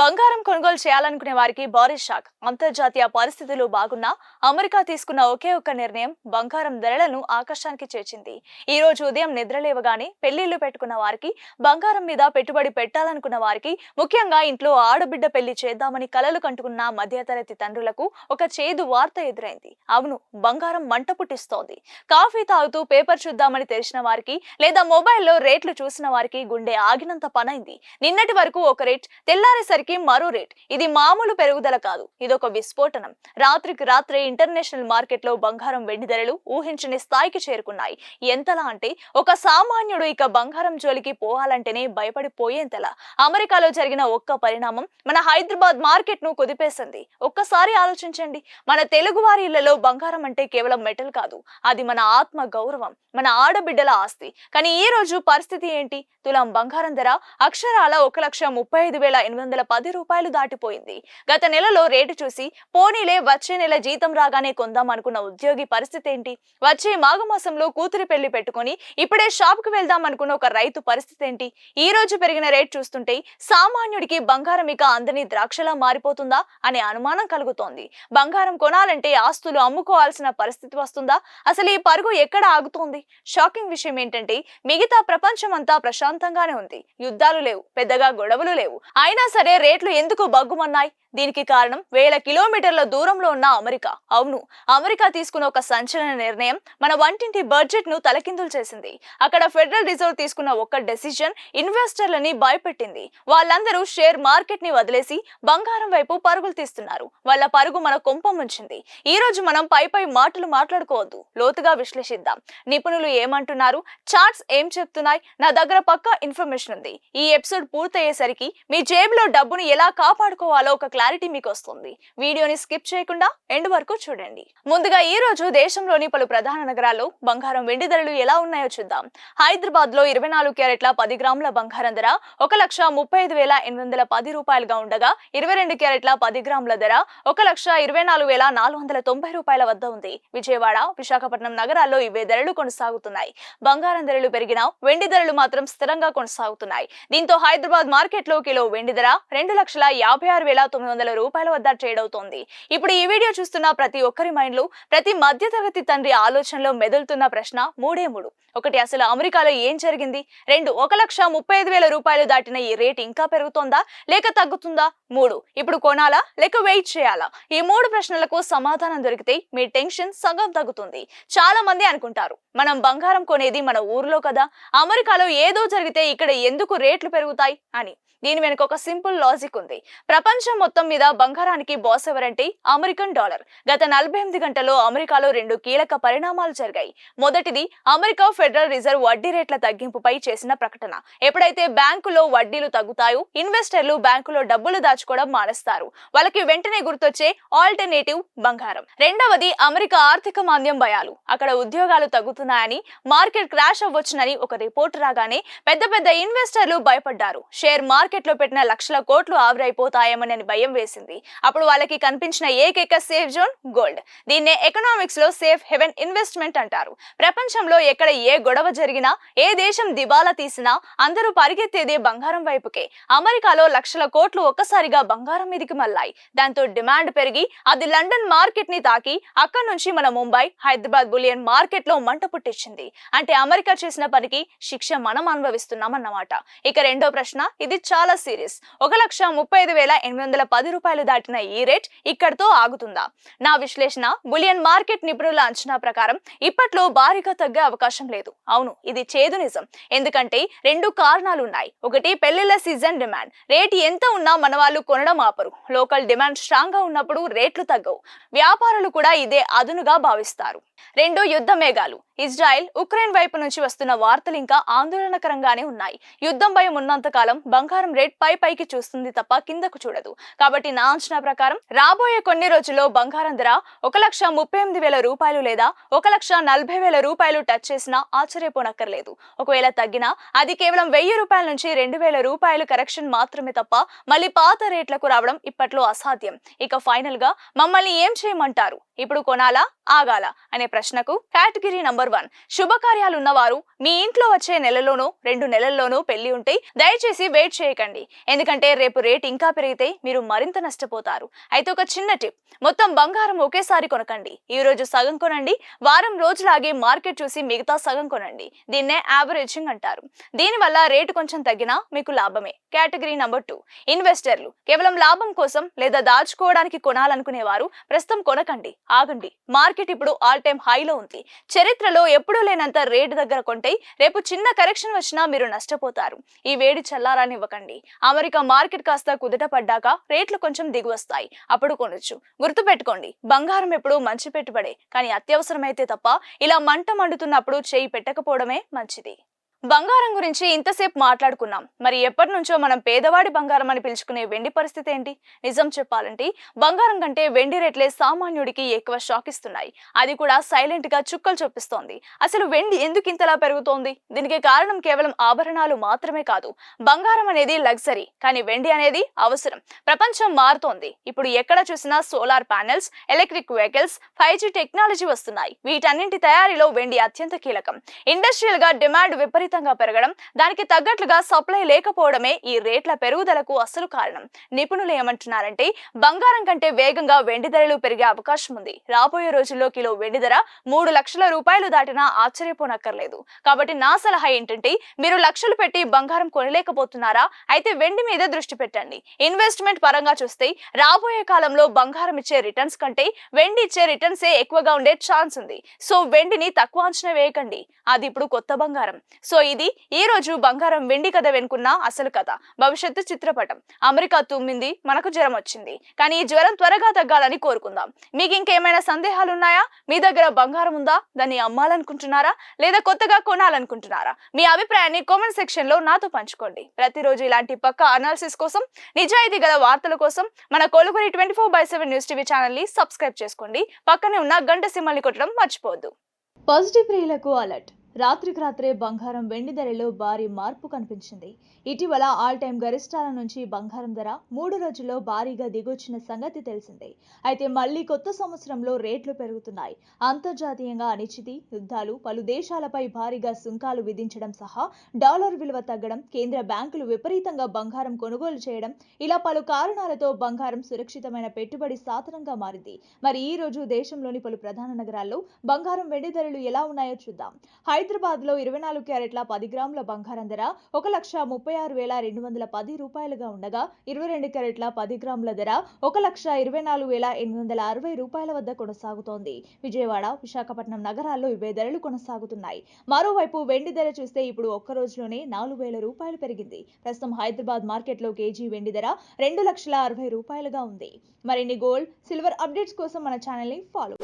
బంగారం కొనుగోలు చేయాలనుకునే వారికి భారీ షాక్. అంతర్జాతీయ పరిస్థితులు బాగున్నా అమెరికా తీసుకున్న ఒకే ఒక్క నిర్ణయం బంగారం ధరలను ఆకాశానికి చేర్చింది. ఈ రోజు ఉదయం నిద్రలేవగానే పెళ్ళిళ్ళు పెట్టుకున్న వారికి బంగారం మీద పెట్టుబడి పెట్టాలనుకున్న వారికి ముఖ్యంగా ఇంట్లో ఆడబిడ్డ పెళ్ళి చేద్దామని కలలు కంటుకున్న మధ్యతరగతి తండ్రులకు ఒక చేదు వార్త ఎదురైంది. అవును బంగారం మంట పుట్టిస్తోంది. కాఫీ తాగుతూ పేపర్ చూద్దామని తెలిసిన వారికి లేదా మొబైల్లో రేట్లు చూసిన వారికి గుండె ఆగినంత పనైంది. నిన్నటి వరకు ఒక రేట్ తెల్లారేసరికి మరో రేట్. ఇది మామూలు పెరుగుదల కాదు. ఇదొక విస్ఫోటనం. రాత్రికి రాత్రే ఇంటర్నేషనల్ మార్కెట్లో బంగారం వెండి ధరలు ఊహించని స్థాయికి చేరుకున్నాయి. ఎంతలా అంటే ఒక సామాన్యుడు ఇక బంగారం జోలికి పోవాలంటేనే భయపడిపోయేంతలా. అమెరికాలో జరిగిన ఒక్క పరిణామం మన హైదరాబాద్ మార్కెట్ను కుదిపేసింది. ఒక్కసారి ఆలోచించండి. మన తెలుగువారి ఇళ్ళలో బంగారం అంటే కేవలం మెటల్ కాదు. అది మన ఆత్మ గౌరవం మన ఆడబిడ్డల ఆస్తి. కానీ ఈ రోజు పరిస్థితి ఏంటి? తులం బంగారం ధర అక్షరాల ఒక లక్ష ముప్పై ఐదు వేల ఎనిమిది వందల పది రూపాయలు దాటిపోయింది. గత నెలలో రేటు చూసి పోనీలే వచ్చే నెల జీతం రాగానే కొందాం అనుకున్న ఉద్యోగి పరిస్థితి ఏంటి? వచ్చే మాఘమాసంలో కూతురి పెళ్ళి పెట్టుకొని ఇప్పుడే షాప్కు వెళ్దాం అనుకున్న ఒక రైతు పరిస్థితి ఏంటి? ఈ రోజు పెరిగిన రేట్ చూస్తుంటే సామాన్యుడికి బంగారం ఇక అందని ద్రాక్షలా మారిపోతుందా అనే అనుమానం కలుగుతోంది. బంగారం కొనాలంటే ఆస్తులు అమ్ముకోవాల్సిన పరిస్థితి వస్తుందా? అసలు ఈ పరుగు ఎక్కడ ఆగుతోంది? షాకింగ్ విషయం ఏంటంటే మిగతా ప్రపంచం అంతా ప్రశాంతంగానే ఉంది. యుద్ధాలు లేవు పెద్దగా గొడవలు లేవు. అయినా సరే రేట్లు ఎందుకు బగ్గుమన్నాయి? దీనికి కారణం వేల కిలోమీటర్ల దూరంలో ఉన్న అమెరికా. అవును అమెరికా తీసుకున్న ఒక సంచలన నిర్ణయం మన వంటింటి బడ్జెట్ను తలకిందులు చేసింది. అక్కడ ఫెడరల్ రిజర్వ్ తీసుకున్న ఒక్క డెసిషన్ ఇన్వెస్టర్లని భయపెట్టింది. వాళ్ళందరూ షేర్ మార్కెట్ని వదిలేసి బంగారం వైపు పరుగులు తీస్తున్నారు. వాళ్ళ పరుగు మన కుంపం ఉంచింది ఈ రోజు మనం పై పై మాటలు మాట్లాడుకోవద్దు. లోతుగా విశ్లేషిద్దాం. నిపుణులు ఏమంటున్నారు? చార్ట్స్ ఏం చెప్తున్నాయి? నా దగ్గర పక్కా ఇన్ఫర్మేషన్ ఉంది. ఈ ఎపిసోడ్ పూర్తయ్యేసరికి మీ జేబులో డబ్బును ఎలా కాపాడుకోవాలో ఒక క్లారిటీ మీకు వస్తుంది వీడియోని స్కిప్ చేయకుండా ఎండ్ వరకు చూడండి. ముందుగా ఈ రోజు దేశంలోని పలు ప్రధాన నగరాల్లో బంగారం వెండి ధరలు ఎలా ఉన్నాయో చూద్దాం. హైదరాబాద్లో ఇరవై నాలుగు క్యారెట్ల పది గ్రాముల బంగారం ధర ఒక లక్ష ముప్పై ఐదు వేల ఎనిమిది వందల పది రూపాయలుగా ఉండగా ఇరవై రెండు క్యారెట్ల పది గ్రాముల ధర ఒక లక్ష ఇరవై నాలుగు వేల నాలుగు వందల తొంభై రూపాయల వద్ద ఉంది. విజయవాడ విశాఖపట్నం నగరాల్లో ఇవే ధరలు కొనసాగుతున్నాయి. బంగారం ధరలు పెరిగినా వెండి ధరలు మాత్రం స్థిరంగా కొనసాగుతున్నాయి. దీంతో హైదరాబాద్ మార్కెట్లో కిలో వెండి ధర రెండు లక్షల యాభై ఆరు వేల తొమ్మిది వందల రూపాయల వద్ద ట్రేడ్ అవుతోంది ఇప్పుడు ఈ వీడియో చూస్తున్న ప్రతి ఒక్కరి మైండ్లో ప్రతి మధ్యతరగతి తండ్రి ఆలోచనలో మెదులుతున్న ప్రశ్న మూడే మూడు. ఒకటి అసలు అమెరికాలో ఏం జరిగింది? రెండు ఒక లక్ష ముప్పై ఐదు వేల రూపాయలు దాటిన ఈ రేట్ ఇంకా పెరుగుతోందా? లేక తగ్గుతుందా? మూడు. ఇప్పుడు కొనాలా? లేక వెయిట్ చేయాలా? ఈ మూడు ప్రశ్నలకు సమాధానం దొరికితే మీ టెన్షన్ సగం తగ్గుతుంది. చాలా మంది అనుకుంటారు మనం బంగారం కొనేది మన ఊర్లో కదా? అమెరికాలో ఏదో జరిగితే ఇక్కడ ఎందుకు రేట్లు పెరుగుతాయి? అని. దీని వెనుక ఒక సింపుల్ లాజిక్ ఉంది. ప్రపంచం మొత్తం మీద బంగారానికి బాస్ ఎవరంటే అమెరికన్ డాలర్. గత నలభై ఎనిమిది గంటల్లో అమెరికాలో రెండు కీలక పరిణామాలు జరిగాయి. మొదటిది అమెరికా ఫెడరల్ రిజర్వ్ వడ్డీ రేట్ల తగ్గింపుపై చేసిన ప్రకటన. ఎప్పుడైతే బ్యాంకులో వడ్డీలు తగ్గుతాయో ఇన్వెస్టర్లు బ్యాంకులో డబ్బులు దాచుకోవడం మానేస్తారు. వాళ్ళకి వెంటనే గుర్తొచ్చే ఆల్టర్నేటివ్ బంగారం. రెండవది అమెరికా ఆర్థిక మాంద్యం భయాలు. అక్కడ ఉద్యోగాలు తగ్గుతున్నాయని మార్కెట్ క్రాష్ అవ్వచ్చునని ఒక రిపోర్ట్ రాగానే పెద్ద పెద్ద ఇన్వెస్టర్లు భయపడ్డారు. షేర్ మార్కెట్లో పెట్టిన లక్షల కోట్లు ఆవిరైపోతాయేమోనని భయం వేసింది. అప్పుడు వాళ్ళకి కనిపించిన ఏకైక సేఫ్ జోన్ గోల్డ్ దీన్నే ఎకనామిక్స్లో సేఫ్ హెవెన్ ఇన్వెస్ట్మెంట్ అంటారు. ప్రపంచంలో ఎక్కడ ఏ గొడవ జరిగినా ఏ దేశం దివాలా తీసినా అందరూ పరిగెత్తేదే బంగారం వైపుకే. అమెరికాలో లక్షల కోట్లు ఒక్కసారిగా బంగారం మీదికి మళ్ళాయి. దాంతో డిమాండ్ పెరిగి అది లండన్ మార్కెట్ని తాకి అక్కడి నుంచి మన ముంబై హైదరాబాద్ బులియన్ మార్కెట్లో మంట పుట్టించింది. అంటే అమెరికా చేసిన పనికి శిక్ష మనం అనుభవిస్తున్నాం అన్నమాట ఇక రెండో ప్రశ్న ఇది చాలా సీరియస్ ఒకలా లక్ష ముప్పై ఐదు వేల ఎనిమిది వందల పది రూపాయలు దాటిన ఈ రేట్ ఇక్కడతో ఆగుతుందా? నా విశ్లేషణ బులియన్ మార్కెట్ నిపుణుల అంచనా ప్రకారం ఇప్పట్లో భారీగా తగ్గే అవకాశం లేదు. అవును ఇది చేదు నిజం. ఎందుకంటే రెండు కారణాలు ఉన్నాయి ఒకటి పెళ్ళిళ్ళ సీజన్ డిమాండ్. రేట్ ఎంత ఉన్నా మన వాళ్ళు కొనడం ఆపరు. లోకల్ డిమాండ్ స్ట్రాంగ్గా ఉన్నప్పుడు రేట్లు తగ్గవు. వ్యాపారులు కూడా ఇదే అదునుగా భావిస్తారు. రెండు యుద్ధ మేఘాలు. ఇజ్రాయెల్ ఉక్రెయిన్ వైపు నుంచి వస్తున్న వార్తలు ఇంకా ఆందోళనకరంగానే ఉన్నాయి. యుద్ధం భయం ఉన్నంత కాలం బంగారం రేట్ పై పైకి చూస్తుంది తప్ప కిందకు చూడదు. కాబట్టి నా అంచనా ప్రకారం రాబోయే కొన్ని రోజుల్లో బంగారం ధర ఒక లక్ష ముప్పై ఎనిమిది వేల రూపాయలు లేదా ఒక లక్ష నలభై వేల రూపాయలు టచ్ చేసినా ఆశ్చర్యపోనక్కర్లేదు. ఒకవేళ తగ్గినా అది కేవలం వెయ్యి రూపాయల నుంచి రెండు వేల రూపాయలు కరెక్షన్ మాత్రమే తప్ప మళ్ళీ పాత రేట్లకు రావడం ఇప్పట్లో అసాధ్యం. ఇక ఫైనల్గా మమ్మల్ని ఏం చేయమంటారు? ఇప్పుడు కొనాలా? ఆగాల? అనే ప్రశ్నకు కేటగిరీ నంబర్ వన్ శుభకార్యాలు ఉన్నవారు మీ ఇంట్లో వచ్చే నెలలోనూ రెండు నెలల్లోనూ పెళ్ళి ఉంటే దయచేసి వెయిట్ చేయకండి. ఎందుకంటే రేపు రేట్ ఇంకా పెరిగితే మీరు మరింత నష్టపోతారు. అయితే ఒక చిన్న టిప్. మొత్తం బంగారం ఒకేసారి కొనకండి. ఈ రోజు సగం కొనండి. వారం రోజులాగే మార్కెట్ చూసి మిగతా సగం కొనండి. దీన్నే యావరేజింగ్ అంటారు. దీనివల్ల రేటు కొంచెం తగ్గినా మీకు లాభమే. Category number two. ఇన్వెస్టర్లు కేవలం లాభం కోసం లేదా దాచుకోవడానికి కొనాలనుకునేవారు ప్రస్తుతం కొనకండి. ఆగండి. మార్కెట్ ఇప్పుడు ఆల్ టైమ్ హైలో ఉంది. చరిత్రలో ఎప్పుడూ లేనంత రేటు దగ్గర కొంటే రేపు చిన్న కరెక్షన్ వచ్చినా మీరు నష్టపోతారు. ఈ వేడి చల్లారానివ్వకండి. అమెరికా మార్కెట్ మార్కెట్ కాస్త కుదుట పడ్డాక రేట్లు కొంచెం దిగువస్తాయి. అప్పుడు కొనొచ్చు. గుర్తుపెట్టుకోండి బంగారం ఎప్పుడు మంచి పెట్టుబడే కానీ అత్యవసరమైతే తప్ప ఇలా మంట మండుతున్నప్పుడు చేయి పెట్టకపోవడమే మంచిది. బంగారం గురించి ఇంతసేపు మాట్లాడుకున్నాం. మరి ఎప్పటి నుంచో మనం పేదవాడి బంగారం అని పిలుచుకునే వెండి పరిస్థితి ఏంటి? నిజం చెప్పాలంటే బంగారం కంటే వెండి రేట్లే సామాన్యుడికి ఎక్కువ షాక్ ఇస్తున్నాయి. అది కూడా సైలెంట్గా చుక్కలు చూపిస్తోంది అసలు వెండి ఎందుకు ఇంతలా పెరుగుతోంది? దీనికి కారణం కేవలం ఆభరణాలు మాత్రమే కాదు. బంగారం అనేది లగ్జరీ కానీ వెండి అనేది అవసరం. ప్రపంచం మారుతోంది. ఇప్పుడు ఎక్కడ చూసినా solar panels electric vehicles five technology వస్తున్నాయి. వీటన్నింటి తయారీలో వెండి అత్యంత కీలకం. ఇండస్ట్రియల్గా డిమాండ్ విపరీత విపరీతంగా పెరగడం దానికి తగ్గట్లుగా సప్లై లేకపోవడమే ఈ రేట్ల పెరుగుదలకు అసలు కారణం. నిపుణులు ఏమంటున్నారంటే బంగారం కంటే వేగంగా వెండి ధరలు పెరిగే అవకాశం ఉంది. రాబోయే రోజుల్లో కిలో వెండి ధర మూడు లక్షల రూపాయలు దాటినా ఆశ్చర్యపోనక్కర్లేదు. కాబట్టి నా సలహా ఏంటంటే మీరు లక్షలు పెట్టి బంగారం కొనలేకపోతున్నారా? అయితే వెండి మీద దృష్టి పెట్టండి. ఇన్వెస్ట్మెంట్ పరంగా చూస్తే రాబోయే కాలంలో బంగారం ఇచ్చే రిటర్న్స్ కంటే వెండి ఇచ్చే రిటర్న్స్ ఏ ఎక్కువగా ఉండే ఛాన్స్ ఉంది. సో వెండిని తక్కువ అంచనా వేయకండి. అది ఇప్పుడు కొత్త బంగారం. సో ఇది ఈ రోజు బంగారం వెండి కథ వెనుకున్న అసలు కథ. భవిష్యత్తు చిత్రపటం. అమెరికా తుమ్మింది మనకు జ్వరం వచ్చింది. కానీ ఈ జ్వరం త్వరగా తగ్గాలని కోరుకుందాం. మీకు ఇంకేమైనా సందేహాలు ఉన్నాయా మీ దగ్గర బంగారం ఉందా? దాన్ని అమ్మాలనుకుంటున్నారా? లేదా కొత్తగా కొనాలనుకుంటున్నారా? మీ అభిప్రాయాన్ని కామెంట్ సెక్షన్లో నాతో పంచుకోండి. ప్రతిరోజు ఇలాంటి పక్క అనాలిసిస్ కోసం నిజాయితీ గల వార్తల కోసం మన కోలుకొని twenty four by seven news TV ఛానల్ని సబ్స్క్రైబ్ చేసుకోండి. పక్కనే ఉన్న గంట సింహల్ని కొట్టడం మర్చిపోవద్దు. పాజిటివ్ ప్రియులకు అలర్ట్. రాత్రికి రాత్రే బంగారం వెండి ధరలో భారీ మార్పు కనిపించింది. ఇటీవల ఆల్ టైమ్ గరిష్టాల నుంచి బంగారం ధర మూడు రోజుల్లో భారీగా దిగొచ్చిన సంగతి తెలిసిందే. అయితే మళ్ళీ కొత్త సంవత్సరంలో రేట్లు పెరుగుతున్నాయి. అంతర్జాతీయంగా అనిశ్చితి యుద్ధాలు పలు దేశాలపై భారీగా సుంకాలు విధించడం సహా డాలర్ విలువ తగ్గడం కేంద్ర బ్యాంకులు విపరీతంగా బంగారం కొనుగోలు చేయడం ఇలా పలు కారణాలతో బంగారం సురక్షితమైన పెట్టుబడి సాధనంగా మారింది. మరి ఈ రోజు దేశంలోని పలు ప్రధాన నగరాల్లో బంగారం వెండి ధరలు ఎలా ఉన్నాయో చూద్దాం. హైదరాబాద్లో ఇరవై నాలుగు క్యారెట్ల పది గ్రాముల బంగారం ధర ఒక లక్ష ముప్పై ఆరు వేల రెండు వందల పది రూపాయలుగా ఉండగా ఇరవై రెండు క్యారెట్ల పది గ్రాముల ధర ఒక లక్ష ఇరవై నాలుగు వేల ఎనిమిది వందల అరవై రూపాయల వద్ద కొనసాగుతోంది. విజయవాడ విశాఖపట్నం నగరాల్లో ఇవే ధరలు కొనసాగుతున్నాయి. మరోవైపు వెండి ధర చూస్తే ఇప్పుడు ఒక్క రోజులోనే నాలుగు వేల రూపాయలు పెరిగింది. ప్రస్తుతం హైదరాబాద్ మార్కెట్లో కేజీ వెండి ధర రెండు లక్షల అరవై రూపాయలుగా ఉంది. మరిన్ని గోల్డ్ సిల్వర్ అప్డేట్స్ కోసం మన ఛానల్ని ఫాలో